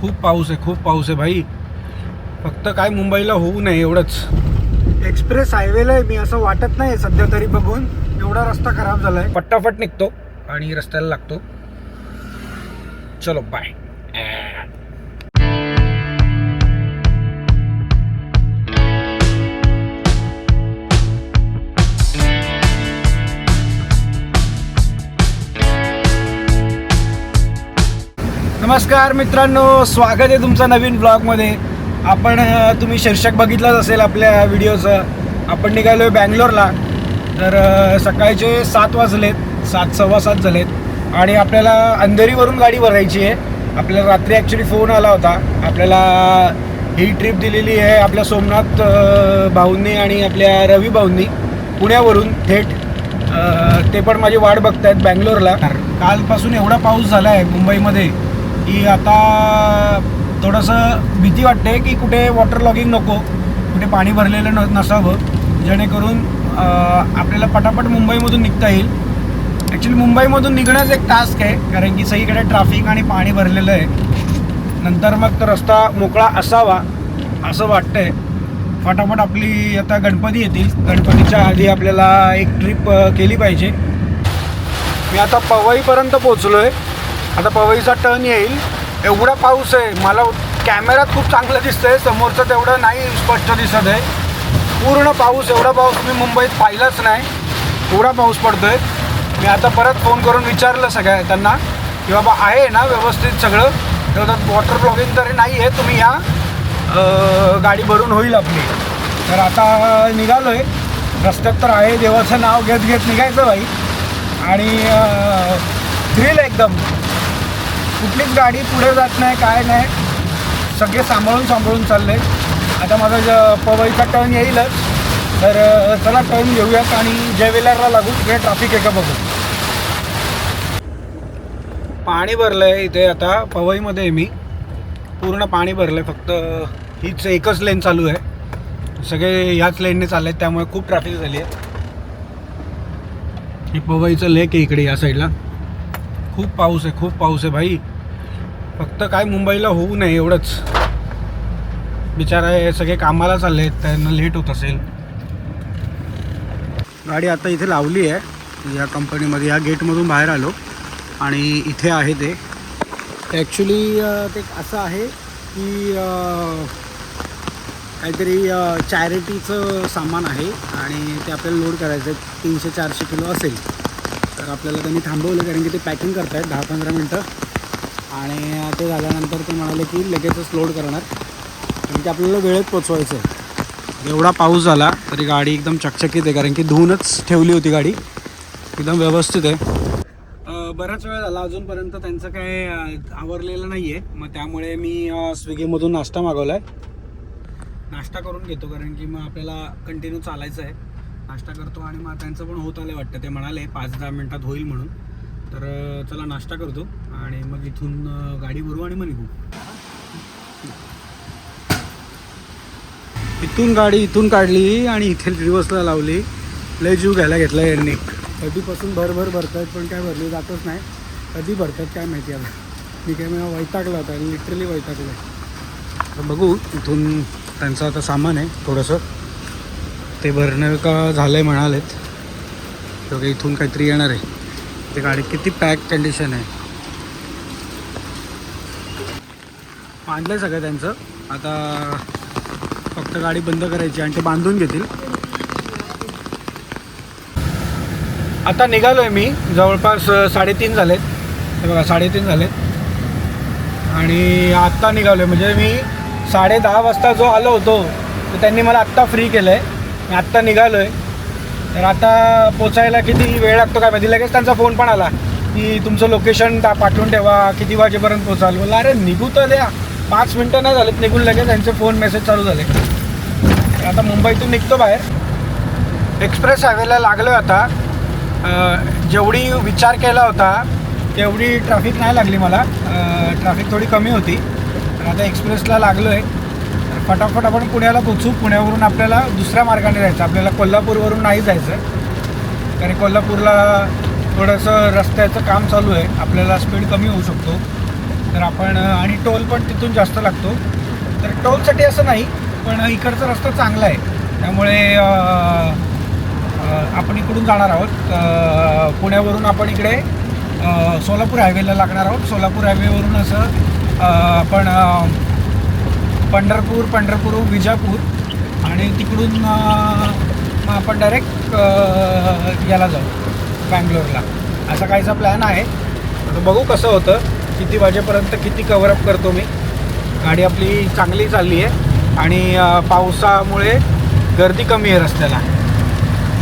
खूप पाऊस आहे खूप पाऊस आहे भाई. फक्त काय मुंबईला होऊ नये एवढंच. एक्सप्रेस हायवेला आहे मी असं वाटत नाही सध्या तरी बघून. एवढा रस्ता खराब झालाय. पट्टापट निघतो आणि रस्त्याला लागतो. चलो बाय नमस्कार मित्रांनो स्वागत आहे तुमचं नवीन ब्लॉगमध्ये. आपण तुम्ही शीर्षक बघितलंच असेल आपल्या व्हिडिओचं. आपण निघालो आहे बँगलोरला. तर सकाळचे सात वाजलेत सात सव्वा सात झालेत. आणि आपल्याला अंधेरीवरून गाडी भरायची आहे. आपल्याला रात्री ॲक्च्युली फोन आला होता. आपल्याला ही ट्रिप दिलेली आहे आपल्या सोमनाथ भाऊंनी आणि आपल्या रवी भाऊंनी पुण्यावरून थेट. ते पण माझी वाट बघतायत बँगलोरला. कालपासून एवढा पाऊस झाला आहे मुंबईमध्ये. की आता थोडंसं भीती वाटते की कुठे वॉटर लॉगिंग नको कुठे पाणी भरलेलं न नसावं. जेणेकरून आपल्याला पटापट मुंबईमधून निघता येईल. ॲक्च्युली मुंबईमधून निघणंच एक टास्क आहे कारण की सगळीकडे ट्रॅफिक आणि पाणी भरलेलं आहे. नंतर मग रस्ता मोकळा असावा असं वाटतंय. फटाफट आपली आता गणपती येतील. गणपतीच्या आधी आपल्याला एक ट्रिप केली पाहिजे. मी आता पवईपर्यंत पोचलो आहे आता पवईचा टर्न येईल. एवढा पाऊस आहे. मला कॅमेरात खूप चांगलं आहे समोरचं तेवढं नाही स्पष्ट दिसत आहे. पूर्ण पाऊस एवढा पाऊस मी मुंबईत पाहिलाच नाही. एवढा पाऊस पडतो आहे मी आता परत फोन करून विचारलं सगळ्या त्यांना की बाबा आहे ना व्यवस्थित सगळं? तेवढं वॉटर ब्लॉगिंग तरी नाही आहे. तुम्ही या. गाडी भरून होईल आपली. तर आता निघालो आहे रस्त्यात तर आहे. देवाचं नाव घेत घेत निघायचं बाई आणि थ्रिल एकदम. कुठलीच गाडी पुढे जात नाही काय नाही. सगळे सांभाळून सांभाळून चालले. आता माझा ज- पवईचा टर्न येईलच. तर चला टर्न घेऊयात आणि जयवेलरला लागू तिकडे ट्रॅफिक आहे का बघू. पाणी भरलं आहे इथे आता पवईमध्ये आहे मी. पूर्ण पाणी भरलं आहे फक्त हीच एकच लेन चालू आहे. सगळे ह्याच लेनने चालले आहेत त्यामुळे खूप ट्रॅफिक झाली आहे. हे पवईचं लेक आहे इकडे या साईडला खूप पाऊस आहे खूप पाऊस आहे भाई. फक्त काय मुंबईला होऊ नये एवढंच. बिचारा हे सगळे कामाला चालले आहेत त्यांना लेट होत असेल. गाडी आता इथे लावली आहे. या कंपनीमध्ये या गेटमधून बाहेर आलो. आणि इथे आहे ते. ॲक्च्युली ते असं आहे की काहीतरी चॅरिटीचं सामान आहे आणि ते आपल्याला लोड करायचं आहे तीनशे चारशे किलो असेल. तर आपल्याला त्यांनी थांबवलं कारण की ते पॅकिंग करतायत दहा पंधरा मिनटं. आणि ते झाल्यानंतर ते म्हणाले की लगेचच लोड करणार. कारण की आपल्याला वेळेत पोचवायचं आहे. एवढा पाऊस झाला तरी गाडी एकदम चकचकीत आहे कारण की धुवूनच ठेवली होती गाडी. एकदम व्यवस्थित आहे. बराच वेळ झाला अजूनपर्यंत त्यांचं काय आवरलेलं नाही आहे मग त्यामुळे मी स्विगीमधून नाश्ता मागवला आहे नाश्ता करून घेतो कारण की मग आपल्याला कंटिन्यू चालायचं आहे. नाश्ता करतो आणि मग त्यांचं पण होत आलं वाटतं ते म्हणाले पाच दहा मिनटात होईल म्हणून. तर चला नाश्ता करतो आणि मग इथून गाडी भरू आणि मग निघू. इथून गाडी इथून काढली आणि इथे रिवर्सला लावली. लय जीव घ्यायला घेतला यांनी. कधीपासून भरभर भरतात पण काय भरली जातच नाही. कधी भरतात काय माहिती आता. मी काय मला वैतागला होता लिटरली वैतागलं. तर बघू इथून त्यांचं आता सामान आहे थोडंसं. ते भरणं का झालं आहे म्हणालेत किंवा इथून काहीतरी येणार आहे. ते गाडी किती पॅक कंडिशन आहे. बांधलं आहे सगळं त्यांचं. आता फक्त गाडी बंद करायची आणि ते बांधून घेतील. आता निघालो आहे मी. जवळपास साडेतीन झालेत. हे बघा साडेतीन झालेत. आणि आत्ता निघालो आहे म्हणजे मी साडे दहा वाजता जो आलो होतो तर त्यांनी मला आत्ता फ्री केलं आहे मी आत्ता निघालो आहे तर आता पोचायला किती वेळ लागतो काय माहिती? लगेच त्यांचा फोन पण आला की तुमचं लोकेशन टा पाठवून ठेवा किती वाजेपर्यंत पोचाल? बोला अरे निघू तर द्या. पाच मिनटं नाही झालेत निघून लगेच त्यांचे फोन मेसेज चालू झाले. आता मुंबईतून निघतो बाहेर. एक्सप्रेस हायवेला लागलो आता. जेवढी विचार केला होता तेवढी ट्रॅफिक नाही लागली मला. ट्रॅफिक थोडी कमी होती. तर आता एक्सप्रेसला लागलो आहे फटाफट आपण पुण्याला पोचू पुण्यावरून आपल्याला दुसऱ्या मार्गाने जायचं. आपल्याला कोल्हापूरवरून नाही जायचं कारण कोल्हापूरला थोडंसं रस्त्याचं काम चालू आहे. आपल्याला स्पीड कमी होऊ शकतो. तर आपण आणि टोल पण तिथून जास्त लागतो. तर टोलसाठी असं नाही पण इकडचा रस्ता चांगला आहे. त्यामुळे आपण इकडून जाणार आहोत. पुण्यावरून आपण इकडे सोलापूर हायवेला लागणार आहोत. सोलापूर हायवेवरून असं आपण पंढरपूर पंढरपूर विजापूर आणि तिकडून मग आपण डायरेक्ट याला जाऊ बँगलोरला. असा काहीसा प्लॅन आहे. आता बघू कसं होतं. किती वाजेपर्यंत किती कव्हरअप करतो मी. गाडी आपली चांगली चालली आहे. आणि पावसामुळे गर्दी कमी आहे रस्त्याला.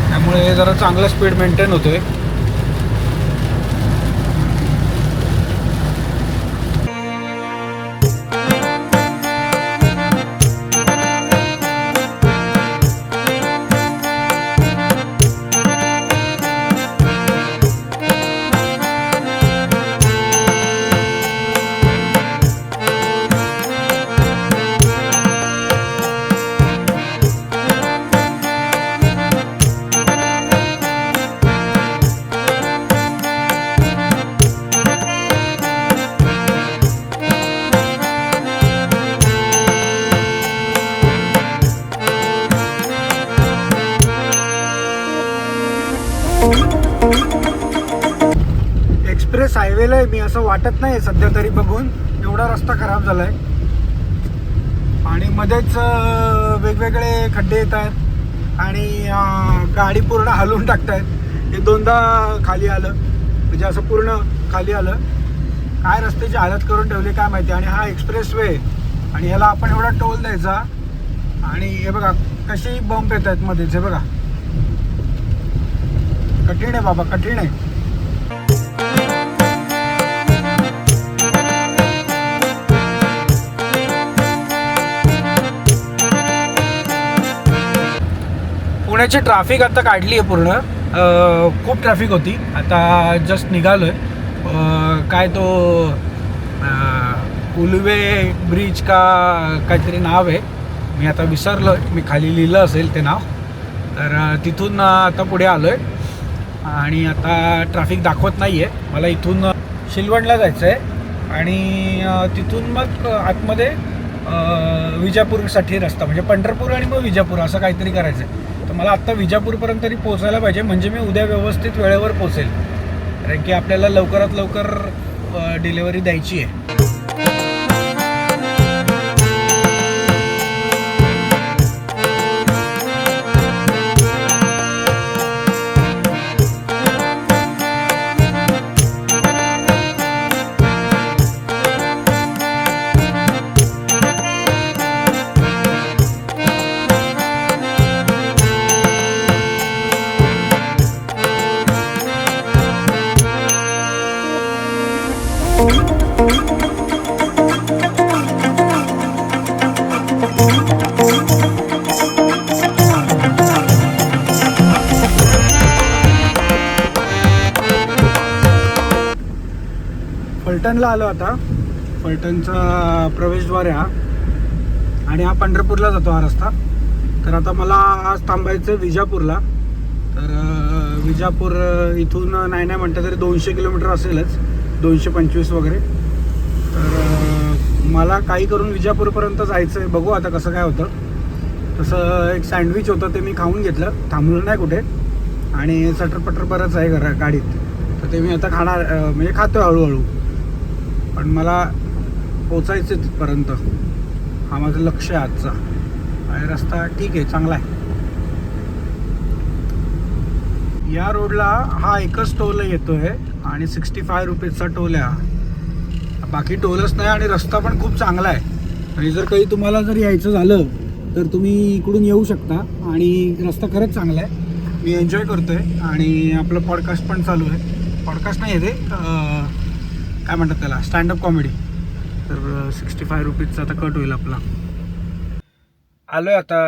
त्यामुळे जरा चांगलं स्पीड मेंटेन होतो आहे हायवेला आहे मी असं वाटत नाही सध्या तरी बघून. एवढा रस्ता खराब झालाय. आणि मध्येच वेगवेगळे खड्डे येत आहेत. आणि गाडी पूर्ण हलवून टाकतायत. हे दोनदा खाली आलं. म्हणजे असं पूर्ण खाली आलं. काय रस्त्याची हालत करून ठेवली काय माहिती. आणि हा एक्सप्रेस वे आणि ह्याला आपण एवढा टोल द्यायचा. आणि हे बघा कशी बंप येत आहेत मध्येच. हे बघा. कठीण आहे बाबा कठीण आहे. पुण्याची ट्रॅफिक आता काढली आहे पूर्ण. खूप ट्रॅफिक होती. आता जस्ट निघालो आहे काय तो उलवे ब्रिज का काहीतरी नाव आहे. मी आता विसरलो आहे मी खाली लिहिलं असेल ते नाव. तर तिथून आता पुढे आलो आहे आणि आता ट्रॅफिक दाखवत नाही आहे मला इथून शिलवणला जायचं आहे आणि तिथून मग आतमध्ये विजापूरसाठी रस्ता. म्हणजे पंढरपूर आणि मग विजापूर असं काहीतरी करायचं आहे तर मला आत्ता विजापूरपर्यंत तरी पोचायला पाहिजे. म्हणजे मी उद्या व्यवस्थित वेळेवर पोचेल कारण की आपल्याला लवकरात लवकर डिलेवरी द्यायची आहे. फलटणला आलो आता. फलटणचा प्रवेशद्वार आहे हा. आणि हा पंढरपूरला जातो हा रस्ता. तर आता मला आज थांबायचं आहे विजापूरला. तर विजापूर इथून नाही नाही म्हटलं तरी दोनशे किलोमीटर असेलच. दोनशे पंचवीस वगैरे. तर मला काही करून विजापूरपर्यंत जायचं आहे बघू आता कसं काय होतं. तसं एक सँडविच होतं ते मी खाऊन घेतलं. थांबलं नाही कुठे. आणि सटरपटर बरंच आहे घरा गाडीत. तर ते मी आता खाणार म्हणजे खातो हळूहळू. पण मला पोचायचं तिथपर्यंत. हा माझं लक्ष आहे आजचा. आणि रस्ता ठीक आहे चांगला आहे. या रोडला हा एकच टोल येतो आहे आणि सिक्स्टी फाय रुपीजचा टोल आहे हा. बाकी टोलच नाही आणि रस्ता पण खूप चांगला आहे. आणि जर काही तुम्हाला जर यायचं झालं तर तुम्ही इकडून येऊ शकता आणि रस्ता खरंच चांगला आहे. मी एन्जॉय करतो आहे आणि आपलं पॉडकास्ट पण चालू आहे. पॉडकास्ट नाही आहे ते काय म्हणतात त्याला? स्टँडअप कॉमेडी तर सिक्स्टी फाय रुपीजचा आता कट होईल आपला. आलोय आता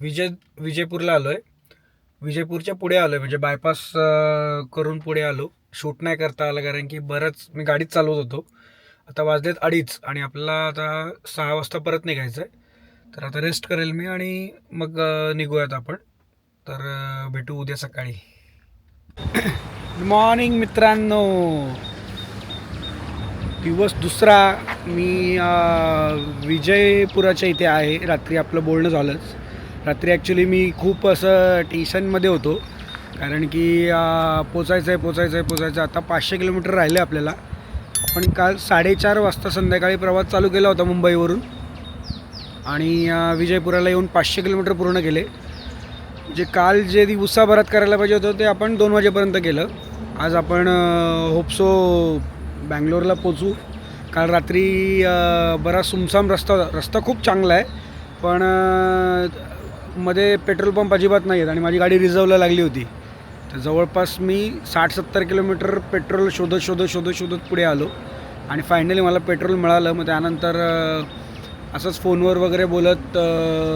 विजय विजयपूरला आलोय. विजयपूरच्या पुढे आलोय म्हणजे बायपास करून पुढे आलो. शूट नाही करता आलं कारण की बरंच मी गाडीच चालवत होतो. आता वाजलेत अडीच आणि आपल्याला आता सहा वाजता परत निघायचं आहे तर आता रेस्ट करेल मी आणि मग निघूयात आपण. तर भेटू उद्या सकाळी. गुड मॉर्निंग मित्रांनो. दिवस दुसरा मी विजयपुराच्या इथे आहे. रात्री आपलं बोलणं झालंच. रात्री ॲक्च्युली मी खूप असं टेन्शनमध्ये होतो. कारण की पोचायचं आहे पोचायचं आहे पोचायचं आता पाचशे किलोमीटर राहिले आपल्याला. पण काल साडेचार वाजता संध्याकाळी प्रवास चालू केला होता मुंबईवरून. आणि विजयपुराला येऊन पाचशे किलोमीटर पूर्ण केले. जे काल जे दिवसाभरात करायला पाहिजे होतं ते आपण दोन वाजेपर्यंत केलं. आज आपण होपसो बँगलोरला पोचू. काल रात्री बरा बराच सुमसाम रस्ता रस्ता खूप चांगला आहे. पण मध्ये पेट्रोल पंप अजिबात नाही आहेत आणि माझी गाडी रिझर्वला लागली होती. तर जवळपास मी साठ सत्तर किलोमीटर पेट्रोल शोधत शोधत शोधत शोधत पुढे आलो. आणि फायनली मला पेट्रोल मिळालं. मग त्यानंतर असंच फोनवर वगैरे बोलत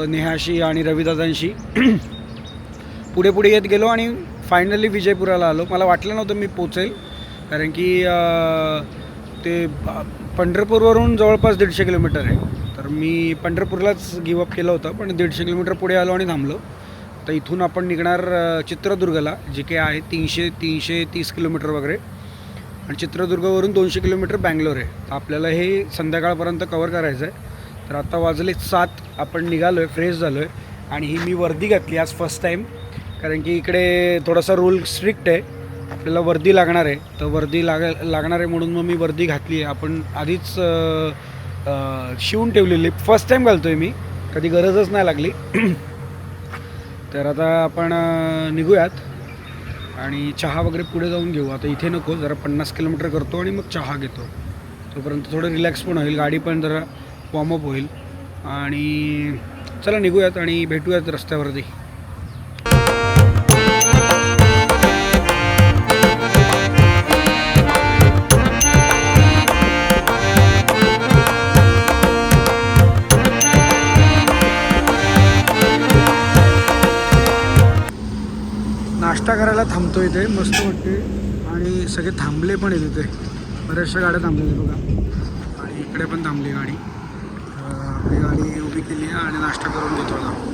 नेहाशी आणि रविदादांशी पुढे पुढे येत गेलो आणि फायनली विजयपुराला आलो. मला वाटलं नव्हतं मी पोचेल. कारण की ते पंढरपूरवरून जवळपास दीडशे किलोमीटर आहे. तर मी पंढरपूरलाच गिवअप केलं होतं पण दीडशे किलोमीटर पुढे आलो आणि थांबलो. तर इथून आपण निघणार चित्रदुर्गला जे काही आहे तीनशे तीनशे तीस किलोमीटर वगैरे. आणि चित्रदुर्गवरून दोनशे किलोमीटर बँगलोर आहे. तर आपल्याला हे संध्याकाळपर्यंत कवर करायचं आहे. तर आता वाजले सात आपण निघालो आहे फ्रेश झालो आहे आणि ही मी वर्दी घातली आज फर्स्ट टाईम कारण की इकडे थोडासा रूल स्ट्रिक्ट आहे. आपल्याला वर्दी लागणार आहे. तर वर्दी लाग लागणार आहे म्हणून मग मी वर्दी घातली आहे. आपण आधीच शिवून ठेवलेली फर्स्ट टाईम घालतो आहे मी. कधी गरजच नाही लागली. तर आता आपण निघूयात. आणि चहा वगैरे पुढे जाऊन घेऊ. आता इथे नको. जरा पन्नास किलोमीटर करतो आणि मग चहा घेतो. तोपर्यंत थोडं रिलॅक्स पण होईल. गाडी पण जरा वॉर्मअप होईल. आणि चला निघूयात आणि भेटूयात रस्त्यावरती. करायला थांबतो इथे मस्त वाटते आणि सगळे थांबले पण आहेत इथे. बऱ्याचशा गाड्या थांबलेल्या बघा. आणि इकडे पण थांबली गाडी. अं, आपली गाडी उभी केली आहे आणि नाश्ता करून घेतो आता.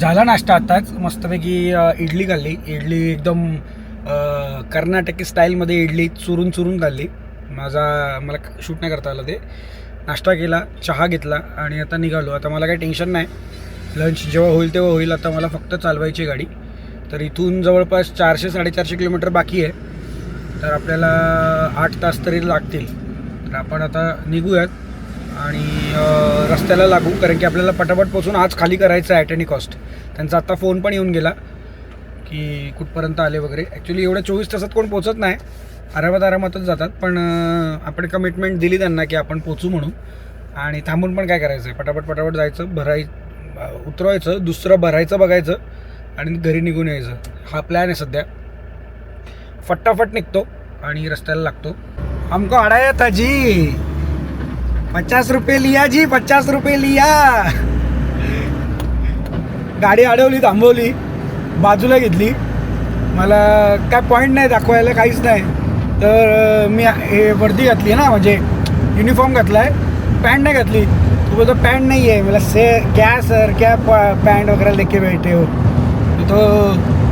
झाला नाश्ता आत्ताच मस्तपैकी इडली खाल्ली. इडली एकदम अ, कर्नाटकी स्टाईलमध्ये इडली चुरून चुरून खाल्ली. माझा मला शूट नाही करता आलं ते. नाश्ता केला चहा घेतला आणि आता निघालो. आता मला काही टेन्शन नाही. लंच जेव्हा होईल तेव्हा होईल. आता मला फक्त चालवायची गाडी. तर इथून जवळपास चारशे साडेचारशे किलोमीटर बाकी आहे. तर आपल्याला आठ तास तरी लागतील. तर आपण आता निघूयात आणि रस्त्याला लागू. कारण की आपल्याला पटापट पोचून आज खाली करायचं आहे ॲट एनी कॉस्ट त्यांचा आत्ता फोन पण येऊन गेला की कुठपर्यंत आले वगैरे. ॲक्च्युली एवढ्या चोवीस तासात कोण पोचत नाही. आरामात आरामातच जातात पण आपण कमिटमेंट दिली त्यांना की आपण पोचू म्हणून. आणि थांबून पण काय करायचं आहे पटापट पटापट जायचं भराय उतरवायचं दुसरं भरायचं बघायचं आणि घरी निघून यायचं. हा प्लॅन आहे सध्या. फटाफट निघतो आणि रस्त्याला लागतो. हमको अडाया था जी. पचास रुपये लिया जी पचास रुपये लिया. गाडी अडवली थांबवली बाजूला घेतली. मला काय पॉईंट नाही दाखवायला काहीच नाही. तर मी हे वर्दी घातली आहे ना म्हणजे युनिफॉर्म घातला आहे पॅन्ट नाही घातली. तो बोलतो पॅन्ट नाही आहे मला से क्या सर क्या पॅन्ट वगैरह लेके बैठे हो? तो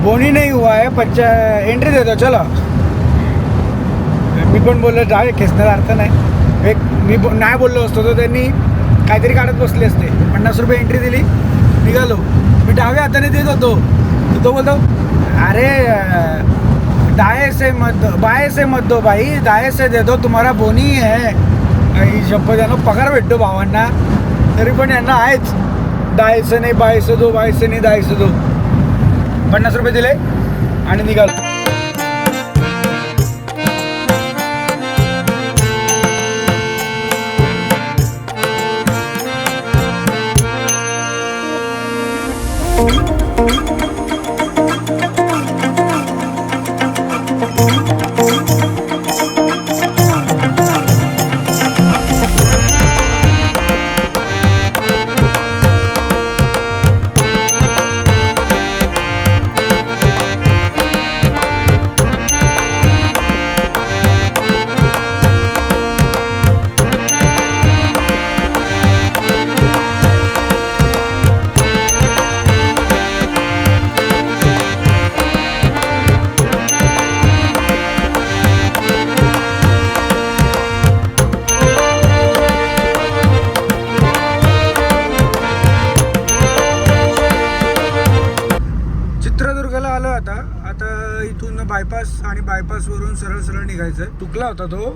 बोनी नाही हुआ है पच्चा एंट्री देतो चला चलो. मी पण बोललो जावे खेचण्याचा अर्थ नाही. एक मी बो नाही बोललो असतो तर त्यांनी काहीतरी काढत बसले असते. पन्नास रुपये एंट्री दिली निघालो. मी डाव्या हाताने देत होतो. तो बोलतो अरे दाएं से मत दो बाएं से मत दो भाई दाएं से दे दो तुम्हारा बोनी है। काही शब्द त्यांना पगार भेटतो भावांना तरी पण यांना आहेच। दायचं नाही बायचं दो बायचं नाही दायचं दो। पन्नास रुपये दिले आणि निघालो. बायपासवरून सरळ सरळ निघायचं चुकला होता तो.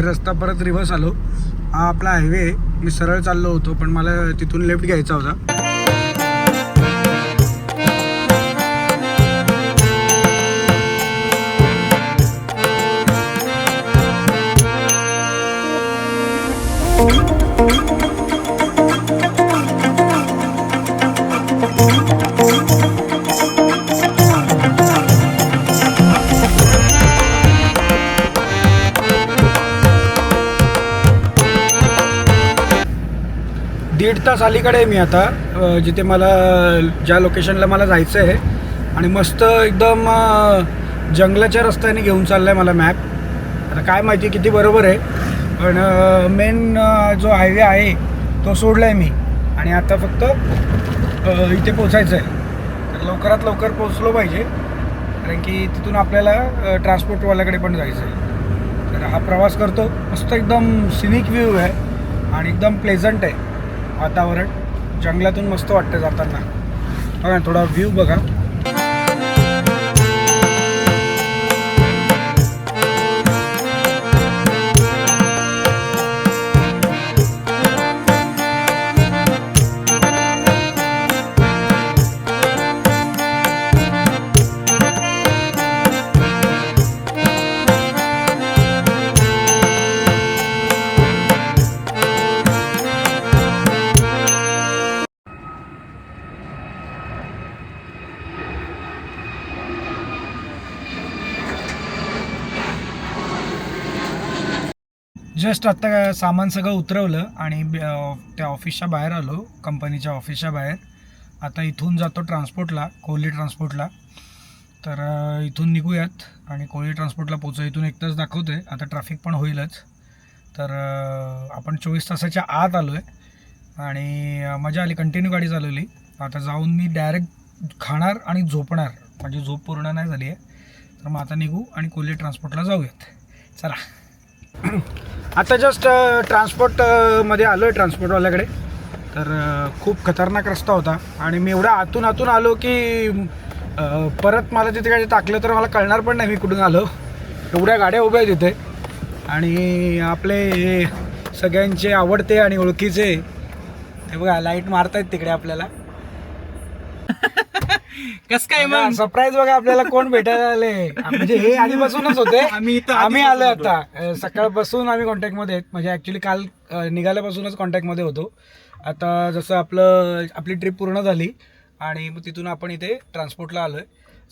रस्ता परत रिव्हर्स आलो. हा आपला हायवे मी सरळ चाललो होतो पण मला तिथून लेफ्ट घ्यायचा होता. तास अलीकडे मी आता जिथे मला ज्या लोकेशनला मला जायचं आहे. आणि मस्त एकदम जंगलाच्या रस्त्याने घेऊन चालला आहे मला मॅप आता काय माहिती किती बरोबर आहे. पण मेन जो हायवे आहे तो सोडला आहे मी. आणि आता फक्त इथे पोचायचं आहे तर लवकरात लवकर पोचलो पाहिजे. कारण की तिथून आपल्याला ट्रान्सपोर्टवाल्याकडे पण जायचं आहे तर हा प्रवास करतो. मस्त एकदम सिनिक व्ह्यू आहे. आणि एकदम प्लेझंट आहे. वातावरण जंगलातून मस्त वाटतं जाताना. बघा थोडा व्ह्यू बघा. जस्ट आत्ता सामान सगळं उतरवलं आणि त्या ऑफिसच्या बाहेर आलो कंपनीच्या ऑफिसच्या बाहेर. आता इथून जातो ट्रान्सपोर्टला कोहली ट्रान्सपोर्टला तर इथून निघूयात आणि कोहली ट्रान्सपोर्टला पोचो इथून एक तास दाखवतो आता ट्रॅफिक पण होईलच. तर आपण चोवीस तासाच्या आत आलो आहे आणि मजा आली. कंटिन्यू गाडी चालवली. आता जाऊन मी डायरेक्ट खाणार आणि झोपणार. माझी झोप पूर्ण नाही झाली आहे. तर मग आता निघू आणि कोहली ट्रान्सपोर्टला जाऊयात. चला. आता जस्ट ट्रान्सपोर्टमध्ये आलो आहे ट्रान्सपोर्टवाल्याकडे तर uh, खूप खतरनाक रस्ता होता. आणि मी एवढा आतून आतून आलो की uh, परत मला तिथे काही टाकलं तर मला कळणार पण नाही मी कुठून आलो. एवढ्या गाड्या उभ्या आहेत तिथे. आणि आपले हे सगळ्यांचे आवडते आणि ओळखीचे हे बघा लाइट मारतायत तिकडे आपल्याला. कस काय मग? सरप्राईज बघा आपल्याला कोण भेटायला आले म्हणजे हे आधीपासूनच होते आम्ही इथं आम्ही आलो. आता. सकाळपासून आम्ही कॉन्टॅक्टमध्ये आहेत. म्हणजे ऍक्च्युली काल निघाल्यापासूनच कॉन्टॅक्टमध्ये होतो. आता जसं आपलं आपली ट्रिप पूर्ण झाली आणि मग तिथून आपण इथे ट्रान्सपोर्टला आलोय.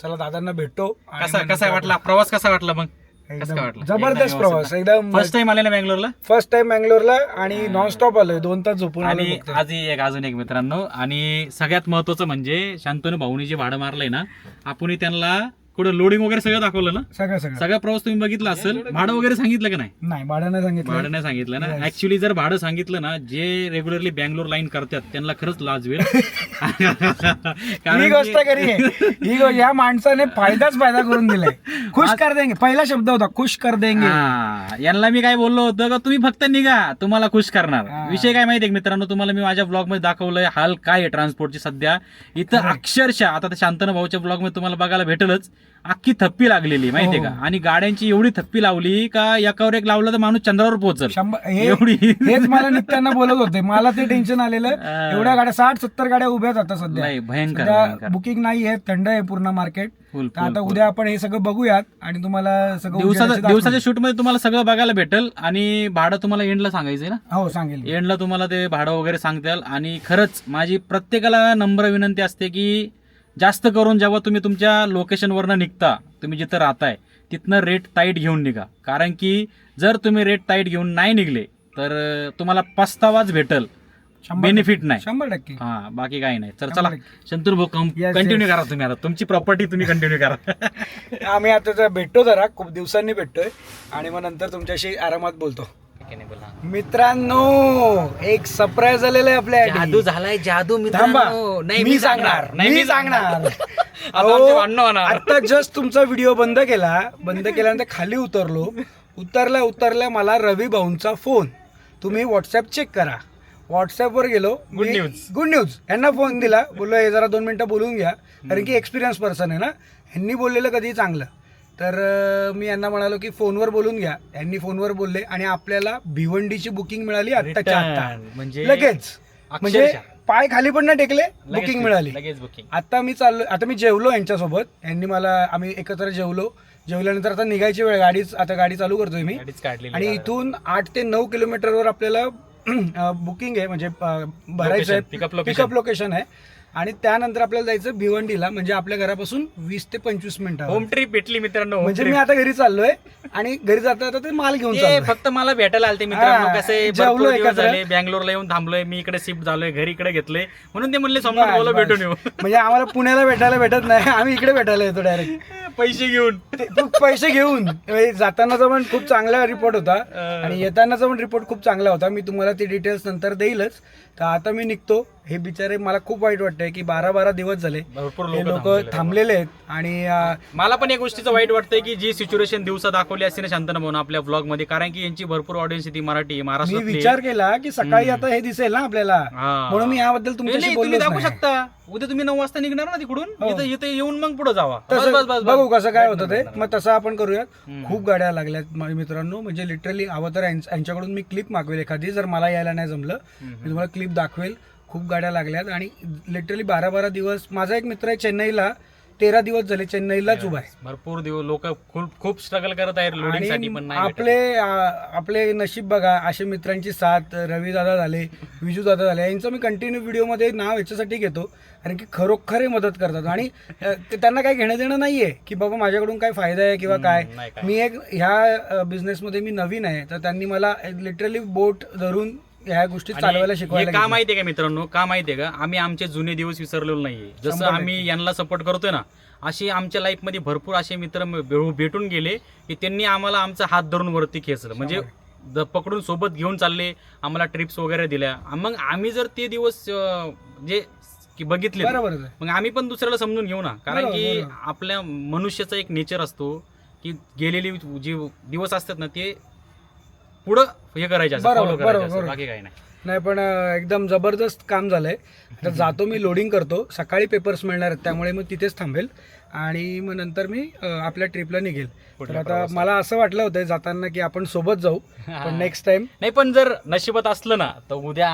चला दादांना भेटतो कसा कसा वाटला? प्रवास कसा वाटला मग? कसं? जबरदस्त एकदम प्रवास एकदम फर्स्ट टाइम आले ना बँगलोरला फर्स्ट टाइम बँगलोरला आणि नॉनस्टॉप आलोय दोन तास झोपून आलोय आणि फक्त. आजही एक अजून एक मित्रांनो आणि सगळ्यात महत्वाचं म्हणजे शांतनू भाऊनी जे भाडं मारलंय ना आपण त्यांना कुठं लोडिंग वगैरे सगळं दाखवलं ना? सगळं सगळं. सगळा प्रवास तुम्ही बघितला असेल. भाडं वगैरे सांगितलं का नाही? नाही भाडं नाही सांगितलं. भाडं नाही सांगितलं ना. ऍक्च्युली जर भाडं सांगितलं ना जे रेग्युलरली बँगलोर लाईन करतात त्यांना खरंच लाजवेल ही गोष्ट आहे. ही या माणसाने फायदाच फायदा करून दिलाय. खुश कर देंगे. पहिला शब्द होता खुश कर देंगे. हा, यांना मी काय बोललो होतं का तुम्ही फक्त निघा तुम्हाला खुश करणार. विषय काय माहितीये का मित्रांनो तुम्हाला मी माझ्या ब्लॉगमध्ये दाखवलंय हाल काय आहे ट्रान्सपोर्टची सध्या. इथं. अक्षरशः आता त्या शांतनु भाऊच्या ब्लॉगमध्ये तुम्हाला बघायला भेटेलच. अख्खी थप्पी लागलेली माहितीये का? हो. आणि गाड्यांची एवढी थप्पी लावली का एकावर एक लावलं तर माणूस चंद्रावर पोहोचल. शंभर हे एवढी हेच मला निघताना बोलत होते. मला ते टेन्शन आलेलं. हा. एवढ्या गाड्या साठ सत्तर गाड्या उभ्या आता सध्या. नाही भयंकर सध्या भयंकर. बुकिंग नाही आहे थंड आहे पूर्ण मार्केट फुल तर आता उद्या आपण हे सगळं बघूयात आणि तुम्हाला सगळं दिवसाच्या उजेडाची दाखवू. दिवसाच्या शूटमध्ये तुम्हाला सगळं बघायला भेटेल आणि भाडं तुम्हाला एंडला सांगायचंय ना? हो सांगेल. एंडला तुम्हाला ते भाडं वगैरे सांगताल आणि खरंच माझी प्रत्येकाला नम्र विनंती असते की जास्त करून जेव्हा तुम्ही तुमच्या लोकेशनवरनं निघता तुम्ही जिथं राहताय तिथनं रेट टाईट घेऊन निघा. कारण की जर तुम्ही रेट टाईट घेऊन नाही निघले तर तुम्हाला पस्तावाच भेटल. बेनिफिट नाही. शंभर टक्के. हा बाकी काही नाही. तर चला. शंतूर भाऊ Yes, कंटिन्यू. करा तुम्ही आता. तुमची प्रॉपर्टी तुम्ही कंटिन्यू करा. आम्ही आता भेटतो जरा. खूप दिवसांनी भेटतोय. आणि मग नंतर तुमच्याशी आरामात बोलतो. मित्रांनो एक सरप्राईज झालेलं आहे आपल्या झालाय जादू थांबा मी सांगणार मी सांगणार. आता जस्ट तुमचा व्हिडिओ बंद केला. बंद केल्यानंतर खाली उतरलो. उतरल्या उतरल्या मला रवी भाऊंचा फोन तुम्ही व्हॉट्सअप चेक करा. व्हॉट्सअपवर गेलो. Good news. गुड न्यूज यांना फोन दिला. बोललो हे जरा दोन मिनटं बोलून घ्या. कारण की एक्सपिरियन्स पर्सन आहे ना. ह्यांनी बोललेलं कधी चांगलं. तर मी यांना म्हणालो की फोनवर बोलून घ्या. यांनी फोनवर बोलले आणि आपल्याला भिवंडीची बुकिंग मिळाली आत्ताच्या आत्ता. म्हणजे लगेच. म्हणजे. पाय खाली पण नाही टेकले बुकिंग मिळाली. लगेच बुकिंग. आता मी चाललो आता मी जेवलो यांच्यासोबत. यांनी मला आम्ही एकत्र जेवलो. जेवल्यानंतर आता निघायची वेळ गाडीच आता गाडी चालू करतोय मी. आणि इथून आठ ते नऊ किलोमीटरवर आपल्याला बुकिंग आहे. म्हणजे भरायचं आहे. पिकअप लोकेशन आहे. आणि त्यानंतर आपल्याला जायचं भिवंडीला म्हणजे आपल्या घरापासून वीस ते पंचवीस मिनिटं होम ट्रिप भेटली मित्रांनो home म्हणजे मी. आता घरी चाललोय आणि घरी जाता जाता ते माल घेऊन ते चाललोय. फक्त मला भेटायला आलते मित्रांनो हा, कसे जेवलो भरपूर दिवस एकत्र. झाले बँगलोरला येऊन थांबलोय मी इकडे शिफ्ट झालोय घरी इकडे घेतलंय. म्हणून ते म्हणले सोमनाथ बस, भाऊला बस. भेटून येऊ. म्हणजे आम्हाला पुण्याला भेटायला भेटत नाही आम्ही इकडे भेटायला येतो डायरेक्ट पैसे घेऊन. पैसे घेऊन म्हणजे जातानाचा पण खूप चांगला रिपोर्ट होता आणि येतानाचा पण रिपोर्ट खूप चांगला होता. मी तुम्हाला ते डिटेल्स नंतर देईलच. तर आता मी निघतो. हे बिचारे मला खूप वाईट वाटतंय की बारा बारा दिवस झाले. भरपूर हे लोक लोक थांबलेले आहेत. आणि अं, मला पण एक गोष्टीचं वाईट वाटतंय की जी सिच्युएशन दिवसा दाखवली असते ना शांतना भाऊन आपल्या ब्लॉगमध्ये कारण की यांची भरपूर ऑडियन्स ती मराठी मी महाराष्ट्रातली विचार केला की सकाळी आता हे दिसेल ना आपल्याला. हा. म्हणून मी याबद्दल नाही, तुमच्याशी नाही, तुम्ही बोललोच दाखवू नाही. शकता. उद्या तुम्ही नऊ वाजता निघणार ना तिकडून? हो. इथं इथं येऊन मग पुढे जावा. बस, तसं बस, बस, बस. बघू कसं काय होतं ते. मग तसं आपण करूयात. खूप गाड्या लागल्यात माझ्या मित्रांनो. म्हणजे लिटरली हवं तर यांच- यांच्याकडून मी क्लिप मागवेल एखादी जर मला यायला नाही जमलं मी तुम्हाला क्लिप दाखवेल. खूप गाड्या लागल्यात आणि लिटरली बारा बारा दिवस माझा एक मित्र आहे चेन्नईला तेरा दिवस झाले चेन्नईलाच उभा आहे भरपूर दिवस लोक खूप खूप स्ट्रगल करत आहेत पण आणि नाही भेटत. आपले आ- आपले नशीब बघा असे मित्रांची साथ रवी दादा झाले विजू दादा झाले यांचं मी कंटिन्यू व्हिडिओमध्ये नाव याच्यासाठी घेतो कारण की खरोखरे मदत करतात आणि अ, ते- त्यांना काही घेणं देणं नाहीये की बाबा माझ्याकडून काय फायदा आहे किंवा काय नाही काय. मी एक ह्या बिझनेसमध्ये मी नवीन आहे तर त्यांनी मला लिटरली बोट धरून ह्या गोष्टी चालवायला शिकवायला का. माहितीये का मित्रांनो? का माहितीये का? आम्ही आमचे जुने दिवस विसरलेलो नाहीये. जसं आम्ही यांना सपोर्ट करतोय ना असे आमच्या लाईफमध्ये भरपूर असे मित्र भेटू- भेटून गेले की त्यांनी आम्हाला आमचा हात धरून वरती खेचलं. म्हणजे द- पकडून सोबत घेऊन चालले आम्हाला ट्रिप्स वगैरे दिल्या. मग आम्ही जर ते दिवस जे की बघितले मग आम्ही पण दुसऱ्याला समजून घेऊ ना. कारण की. आपल्या मनुष्याचा एक नेचर असतो की गेलेली जी दिवस असतात ना ते पुढं हे करायचे असं बरोबर, follow करायचे बरोबर, असं, बरोबर. बाकी काही नाही. नाही पण अ, एकदम जबरदस्त काम झालंय. तर जातो मी लोडिंग करतो. सकाळी पेपर्स मिळणार आहेत त्यामुळे मग तिथेच थांबेल. आणि मग नंतर मी अ, आपल्या ट्रिपला निघेल. तर पुढल्या आता. मला असं वाटलं होतं जाताना की आपण सोबत जाऊ पण नेक्स्ट टाइम नाही पण जर नशिबात असलं ना तर उद्या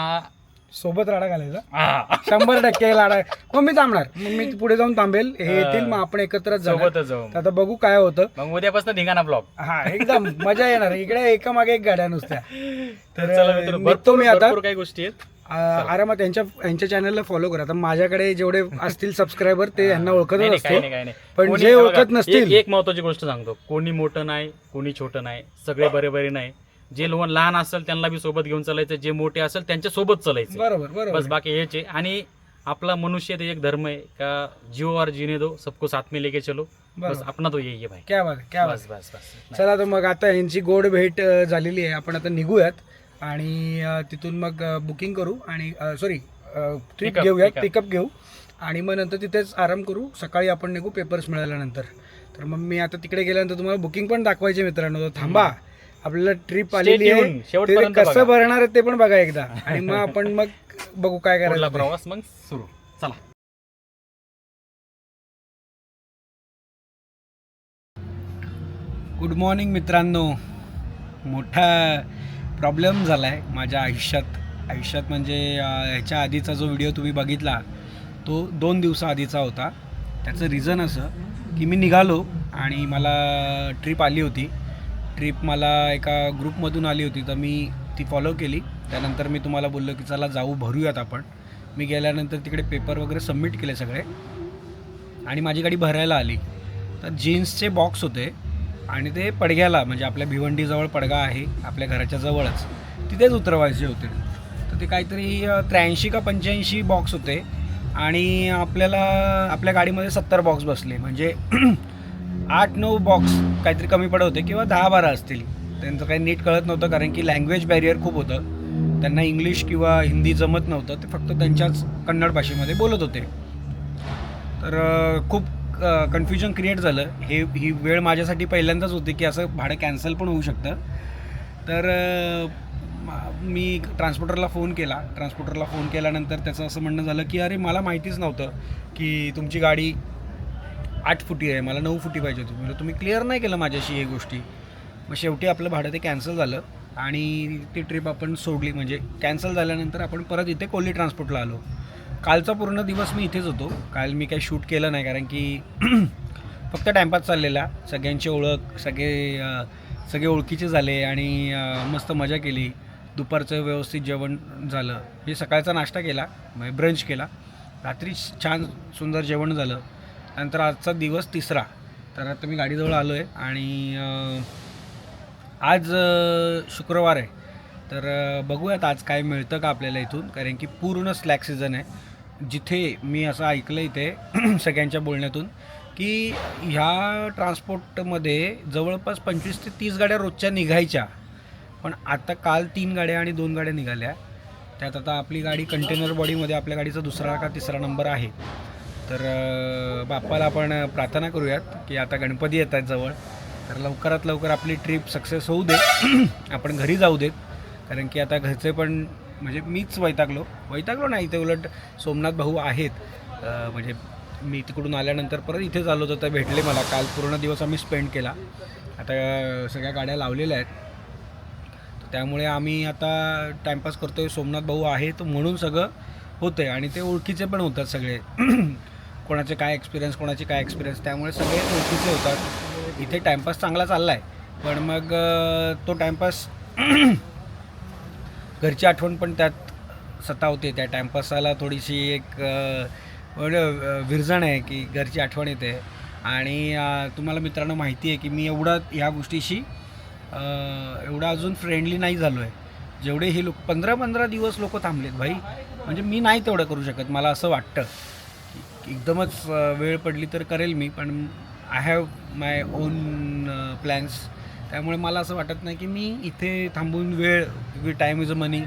सोबत राडा घालायचा. शंभर टक्के लाडा. मग मी थांबणार. मग मी पुढे जाऊन थांबेल. हे येतील मग आपण एकत्रच जाऊ सोबतच जाऊ. आता बघू काय होतं. मग उद्यापासून धिंगाणा ब्लॉग. हा एकदम मजा येणार. इकडे एका मागे एक गाड्या नुसत्या. तर निघतो मी आता. काही गोष्टी आहेत. आरामात यांच्या यांच्या चॅनलला फॉलो करा. आता माझ्याकडे जेवढे असतील सबस्क्रायबर ते यांना नाही, ओळखतच नाही, असतो. पण जे ओळखत नसतील- एक महत्वाची गोष्ट सांगतो. कोणी मोठं नाही कोणी छोटं नाही. सगळे बरे बरे नाही. जे लोन लहान असेल त्यांना बी सोबत घेऊन चालायचं जे मोठे असेल त्यांच्यासोबत चालायचं. बरोबर बरोबर. बस बाकी हेच आहे. आणि आपला मनुष्य ते एक धर्म आहे का जीव और जीने दो सबको साथ में लेके चलो. बस. अपना तो यही है भाई. क्या बात क्या बात बस बस. बस. चला तर मग आता यांची गोड भेट झालेली आहे. आपण आता निघूयात. आणि तिथून मग बुकिंग करू आणि सॉरी ट्रिप घेऊयात. पिकअप घेऊ. आणि मग नंतर तिथेच आराम करू. सकाळी आपण निघू पेपर्स मिळाल्यानंतर. तर मग मी आता तिकडे गेल्यानंतर तुम्हाला बुकिंग पण दाखवायचे मित्रांनो. तर थांबा. आपल्याला ट्रिप आलेली आहे. tuned. ते शेवटपर्यंत कसं बघा. भरणार आहे ते पण बघा एकदा. आणि मग आपण मग बघू काय पुढला करायचं ते. प्रवास मग सुरू. चला. गुड मॉर्निंग मित्रांनो. मोठा प्रॉब्लेम झाला आहे माझ्या आयुष्यात. आयुष्यात म्हणजे अं, ह्याच्या आधीचा जो व्हिडिओ तुम्ही बघितला तो दोन दिवसाआधीचा होता. त्याचं रिझन असं की मी निघालो आणि मला ट्रिप आली होती. ट्रिप मला एका ग्रुपमधून आली होती तर मी ती फॉलो केली. त्यानंतर मी तुम्हाला बोललो की चला जाऊ भरूयात आपण. मी गेल्यानंतर तिकडे पेपर वगैरे सबमिट केले सगळे. आणि माझी गाडी भरायला आली. तर जीन्सचे बॉक्स होते आणि ते पडग्याला म्हणजे आपल्या भिवंडीजवळ पडगा आहे आपल्या घराच्या जवळच. तिथेच उतरवायचे होते. तर ते काहीतरी त्र्याऐंशी का पंच्याऐंशी बॉक्स होते. आणि आपल्याला आपल्या गाडीमध्ये सत्तर बॉक्स बसले. म्हणजे आठ नऊ बॉक्स काहीतरी कमी पडत होते किंवा दहा बारा असतील. त्यांचं काही नीट कळत नव्हतं कारण की लँग्वेज बॅरियर खूप होतं. त्यांना इंग्लिश किंवा हिंदी जमत नव्हतं. ते फक्त त्यांच्याच कन्नड भाषेमध्ये बोलत होते. तर खूप कन्फ्युजन क्रिएट झालं. हे ही वेळ माझ्यासाठी पहिल्यांदाच होती की असं भाडं कॅन्सल पण होऊ शकतं. तर मी ट्रान्सपोर्टरला फोन केला. ट्रान्सपोर्टरला फोन केल्यानंतर त्याचं असं म्हणणं झालं की अरे मला माहितीच नव्हतं की तुमची गाडी आठ फुटी आहे मला नऊ फुटी पाहिजे होती. म्हणजे तुम्ही क्लिअर नाही केलं माझ्याशी हे गोष्टी. मग शेवटी आपलं भाडं ते कॅन्सल झालं आणि ती ट्रिप आपण सोडली. म्हणजे कॅन्सल झाल्यानंतर आपण परत इथे कोल्ही ट्रान्सपोर्टला आलो. कालचा पूर्ण दिवस मी इथेच होतो. काल मी काही शूट केलं नाही कारण की फक्त टाईमपास चाललेला. सगळ्यांची ओळख सगळे सगळे ओळखीचे झाले आणि मस्त मजा केली. दुपारचं व्यवस्थित जेवण झालं. मी सकाळचा नाश्ता केला म्हणजे ब्रंच केला. रात्री छान सुंदर जेवण झालं. नंतर आजचा दिवस तिसरा. तर आता मी गाडीजवळ आलो आहे आणि आज शुक्रवार आहे. तर बघूयात आज काय मिळतं का आपल्याला इथून. कारण की पूर्ण स्लॅक सीझन आहे. जिथे मी असं ऐकलं इथे सगळ्यांच्या बोलण्यातून की ह्या ट्रान्सपोर्टमध्ये जवळपास पंचवीस ते तीस गाड्या रोजच्या निघायच्या. पण आता काल तीन गाड्या आणि दोन गाड्या निघाल्या. त्यात आता आपली गाडी कंटेनर बॉडीमध्ये आपल्या गाडीचा दुसरा का तिसरा नंबर आहे. तर बाप्पाला आपण प्रार्थना करूयात की आता गणपती येत आहेत जवळ. तर लवकरात लवकर आपली ट्रिप सक्सेस होऊ दे. आपण घरी जाऊ देत. कारण की आता घरचे पण म्हणजे मीच वैतागलो. वैतागलो नाही ते उलट सोमनाथ भाऊ आहेत. म्हणजे मी तिकडून आल्यानंतर परत इथेच आलो होतो तर भेटले मला. काल पूर्ण दिवस आम्ही स्पेंड केला. आता सगळ्या गाड्या लावलेल्या आहेत. तर त्यामुळे आम्ही आता टाईमपास करतोय. सोमनाथ भाऊ आहेत म्हणून सगळं होतंय. आणि ते ओळखीचे पण होतात सगळे. कोणाचे काय एक्सपिरियन्स कोणाचे काय एक्सपिरियन्स त्यामुळे सगळे ओळखीचे होतात. इथे टाईमपास चांगला चालला आहे पण मग तो टाईमपास घरची आठवण पण त्यात सतावते. त्या टाईमपासाला थोडीशी एक विरजण आहे की घरची आठवण येते. आणि तुम्हाला मित्रांनो माहिती आहे की मी एवढा ह्या गोष्टीशी एवढा अजून फ्रेंडली नाही झालो आहे जेवढे हे लोक पंधरा पंधरा दिवस लोक थांबलेत भाई. म्हणजे मी नाही तेवढं करू शकत मला असं वाटतं. एकदमच वेळ पडली तर करेल मी पण I have my own plans त्यामुळे मला असं वाटत नाही की मी इथे थांबून वेळ टाईम इज अ मनी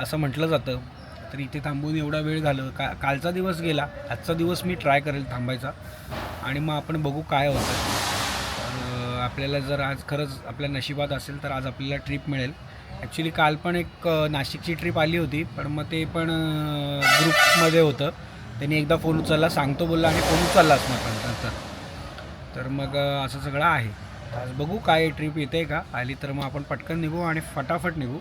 असं म्हटलं जातं. तर इथे थांबून एवढा वेळ झालं का कालचा दिवस गेला आजचा दिवस मी ट्राय करेल थांबायचा. आणि मग आपण बघू काय होतं. आपल्याला जर आज खरंच आपल्या नशिबात असेल तर आज आपल्याला ट्रिप मिळेल. ॲक्च्युली काल पण एक नाशिकची ट्रिप आली होती पण मग ते पण ग्रुपमध्ये होतं. त्यांनी एकदा फोन उचलला सांगतो बोलला आणि फोन उचललाच मग नंतर तर मग असं सगळं आहे. आज बघू काय ट्रिप येते का. आली तर मग आपण पटकन निघू आणि फटाफट निघू.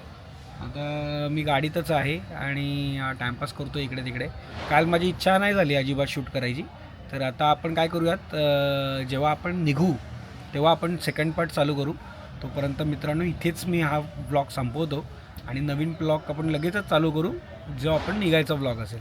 आता मी गाडीतच आहे आणि टाईमपास करतो इकडे तिकडे. काल माझी इच्छा नाही झाली अजिबात शूट करायची. तर आता आपण काय करूयात जेव्हा आपण निघू तेव्हा आपण सेकंड पार्ट चालू करू. तोपर्यंत मित्रांनो इथेच मी हा ब्लॉग संपवतो. आणि नवीन ब्लॉग आपण लगेचच चालू करू जो आपण निघायचा ब्लॉग असेल.